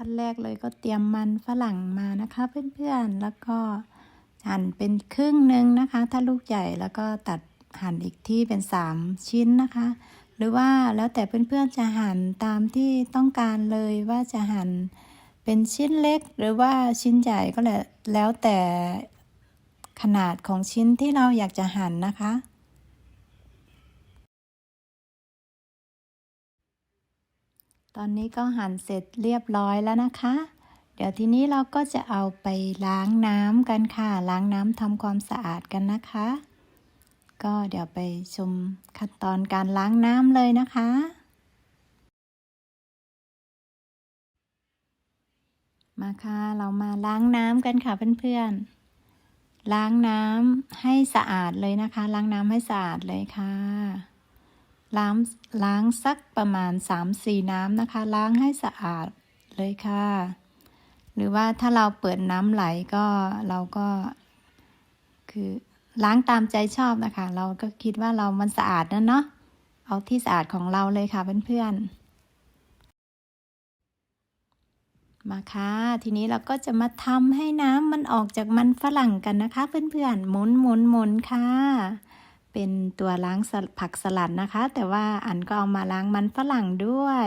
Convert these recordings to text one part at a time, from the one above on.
ขั้นแรกเลยก็เตรียมมันฝรั่งมานะคะเพื่อนๆ แล้วก็หั่นเป็นครึ่งหนึ่งนะคะ ถ้าลูกใหญ่แล้วก็ตัดหั่นอีกที่เป็น 3 ชิ้นนะคะ หรือว่าแล้วแต่เพื่อนๆจะหั่นตามที่ต้องการเลยว่าจะหั่นเป็นชิ้นเล็ก หรือว่าชิ้นใหญ่ก็แล้วแต่ขนาดของชิ้นที่เราอยากจะหั่นนะคะ ตอนนี้ก็หั่นเสร็จเรียบร้อยแล้วนะคะ เดี๋ยวทีนี้เราก็จะเอาไปล้างน้ำกันค่ะ ล้างน้ำทำความสะอาดกันนะคะ ก็เดี๋ยวไปชมขั้นตอนการล้างน้ำเลยนะคะมาค่ะ เรามาล้างน้ำกันค่ะเพื่อนๆ ล้างน้ำให้สะอาดเลยนะคะ ล้างน้ำให้สะอาดเลยค่ะ ล้างล้างสักประมาณ 3-4 น้ำนะคะ ล้างให้สะอาดเลยค่ะ หรือว่าถ้าเราเปิดน้ำไหลก็เราก็ คือล้างตามใจชอบนะคะ เราก็คิดว่าเรามันสะอาดนะเนาะเอาที่สะอาดของเราเลยค่ะเพื่อนๆ มาค่ะ ทีนี้เราก็จะมาทำให้น้ำมันออกจากมันฝรั่งกันนะคะ เพื่อนๆหมุนหมุนหมุนค่ะ เป็นตัวล้างผักสลัดนะคะ แต่ว่าอันก็เอามาล้างมันฝรั่งด้วย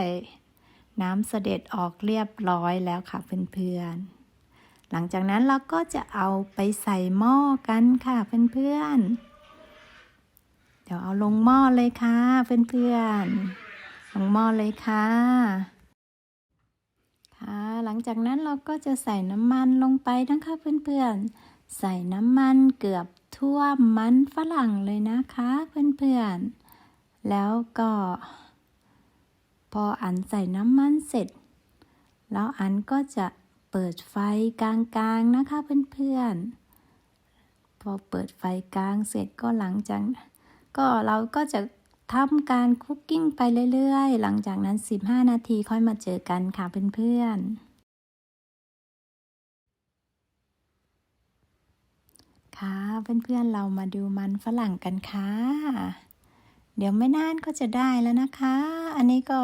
น้ำเสด็จออกเรียบร้อยแล้วค่ะเพื่อนๆ หลังจากนั้นเราก็จะเอาไปใส่หม้อกันค่ะเพื่อนๆ เดี๋ยวเอาลงหม้อเลยค่ะเพื่อนๆ ลงหม้อเลยค่ะค่ะ หลังจากนั้นเราก็จะใส่น้ำมันลงไปนะคะเพื่อนๆ ใส่น้ำมันเกือบ ท่วมมันฝรั่งเลยนะคะเพื่อนๆ แล้วก็ พออันใส่น้ำมันเสร็จ แล้วอันก็จะเปิดไฟกลางๆนะคะเพื่อนๆ พอเปิดไฟกลางเสร็จก็หลังจากก็เราก็จะทำการคุกกิ้งไปเรื่อยๆ หลังจากนั้น 15 นาทีค่อยมาเจอกันค่ะเพื่อนๆ ค่ะเพื่อนๆเรามาดูมันฝรั่งกันค่ะ เดี๋ยวไม่นานก็จะได้แล้วนะคะ อันนี้ก็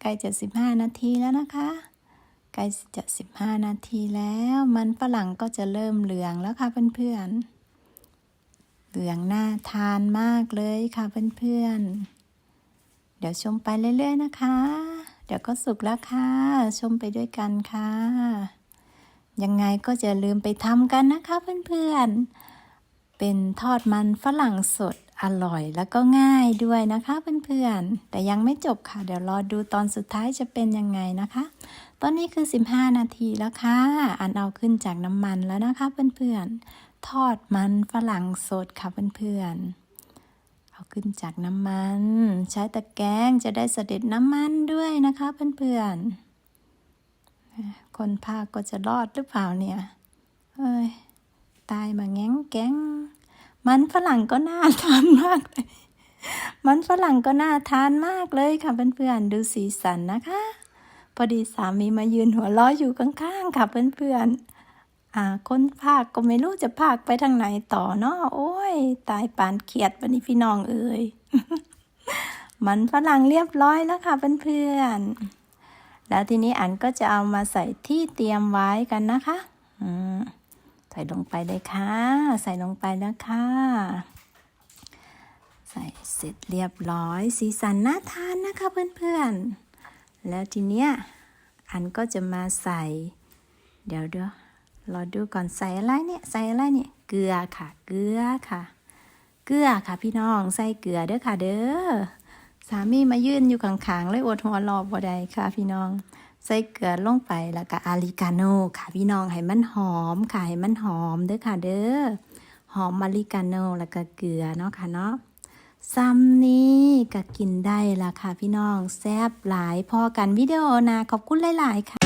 ใกล้จะ15นาทีแล้วนะคะใกล้จะ15นาทีแล้ว มันฝรั่งก็จะเริ่มเหลืองแล้วค่ะเพื่อนๆเหลืองน่าทานมากเลยค่ะเพื่อนๆเดี๋ยวชมไปเรื่อยๆนะคะ เดี๋ยวก็สุกแล้วค่ะ ชมไปด้วยกันค่ะยังไงก็จะลืมไปทำกันนะคะเพื่อนๆ เป็นทอดมันฝรั่งสดอร่อยแล้วก็ง่ายด้วยนะคะเพื่อนๆ แต่ยังไม่จบค่ะ เดี๋ยวรอดูตอนสุดท้ายจะเป็นยังไงนะคะ ตอนนี้คือ 15 นาทีแล้วค่ะ อันเอาขึ้นจากน้ำมันแล้วนะคะเพื่อนๆ ทอดมันฝรั่งสดค่ะเพื่อนๆ เอาขึ้นจากน้ำมัน ใช้ตะแกรงจะได้เสด็จน้ำมันด้วยนะคะเพื่อนๆ คนภาคก็จะรอดหรือเปล่าเนี่ย เอ้ย ตายมาแง้งแก๊ง มันฝรั่งก็น่าทานมากเลย มันฝรั่งก็น่าทานมากเลยค่ะเพื่อนๆ ดูสีสันนะคะ พอดีสามีมายืนหัวล้ออยู่ข้างๆค่ะเพื่อนๆ อ่า คนภาคก็ไม่รู้จะภาคไปทางไหนต่อเนาะ โอ้ย ตายปานเขียดวันนี้พี่น้องเอ่ย มันฝรั่งเรียบร้อยแล้วค่ะเพื่อนๆ แล้วทีนี้อันก็จะเอามาใส่ที่เตรียมไว้กันนะคะ อืม ใส่ลงไปเลยค่ะ ใส่ลงไปแล้วค่ะ ใส่เสร็จเรียบร้อย สีสันน่าทานนะคะเพื่อนๆ แล้วทีเนี้ยอันก็จะมาใส่ เดี๋ยวเดี๋ยวรอดูก่อนใส่อะไรเนี่ย ใส่อะไรเนี่ย เกลือค่ะ เกลือค่ะ เกลือค่ะพี่น้อง ใส่เกลือเด้อค่ะเด้อ สามีมายื่นอยู่ข้างๆเลยอดหัวรอบ่ได้ค่ะพี่น้อง ใส่เกลือลงไปแล้วก็อาริกาโน่ค่ะพี่น้องให้มันหอมค่ะให้มันหอมเด้อค่ะเด้อหอมอาริกาโน่แล้วก็เกลือเนาะค่ะเนาะซ้ำนี้ก็กินได้ละค่ะพี่น้องแซ่บหลายพอกันวิดีโอนะขอบคุณหลาย ๆ ค่ะ